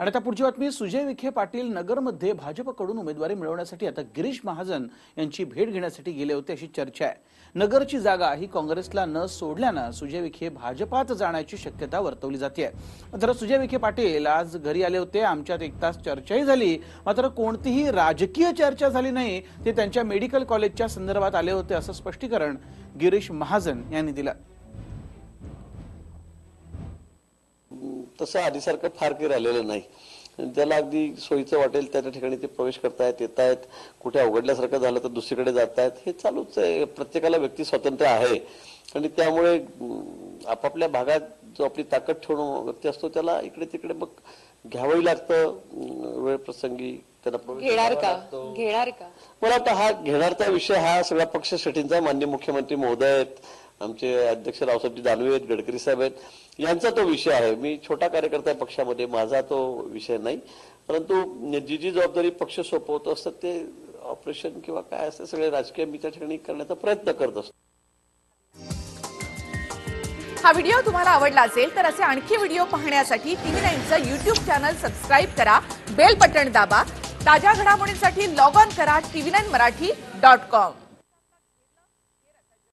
आणि आता पुढची बातमी सुजय विखे पाटील नगरमध्ये भाजपकडून उमेदवारी मिळवण्यासाठी आता गिरीश महाजन यांची भेट घेण्यासाठी गेले होते अशी चर्चा आहे. नगरची जागा ही काँग्रेसला न सोडल्यानं सुजय विखे भाजपात जाण्याची शक्यता वर्तवली जाते मात्र सुजय विखे पाटील आज घरी आले होते आमच्यात एक तास चर्चाही झाली. मात्र कोणतीही राजकीय चर्चा झाली नाही ते त्यांच्या मेडिकल कॉलेजच्या संदर्भात आले होते असं स्पष्टीकरण गिरीश महाजन यांनी दिलं. तसं आधीसारखं फार काही राहिलेलं नाही. ज्याला अगदी सोयीचं वाटेल त्या ठिकाणी ते प्रवेश करतायत येत आहेत कुठे अवघडल्यासारखं झालं तर दुसरीकडे जात आहेत हे चालूच आहे. प्रत्येकाला व्यक्ती स्वातंत्र्य आहे. आणि त्यामुळे आपापल्या भागात जो आपली ताकद ठेवणं व्यक्ती असतो त्याला इकडे तिकडे मग घ्यावंही लागतं. वेळ प्रसंगी त्यांना घेणार का. घेणार का? मला वाटतं हा घेणारचा विषय हा सगळ्या पक्षश्रेष्ठींचा आहे. माननीय मुख्यमंत्री महोदय आहेत. आमचे अध्यक्ष रावसाहेबजी दानवे आहेत गडकरी साहेब आहेत. यांचा तो विषय आहे. मी छोटा कार्यकर्ता आहे पक्षामध्ये माझा तो विषय नाही. परंतु जी जी जबाबदारी पक्ष सोपवत असतात ते ऑपरेशन किंवा काय असतं सगळे राजकीय मी त्या ठिकाणी करण्याचा प्रयत्न करत असतो. हा व्हिडिओ तुम्हाला आवडला असेल तर असे आणखी व्हिडिओ पाहण्यासाठी टीव्ही नाईनचं युट्यूब चॅनल सबस्क्राईब करा बेल बटन दाबा ताज्या घडामोडींसाठी लॉग ऑन करा TV nine Marathi dot com.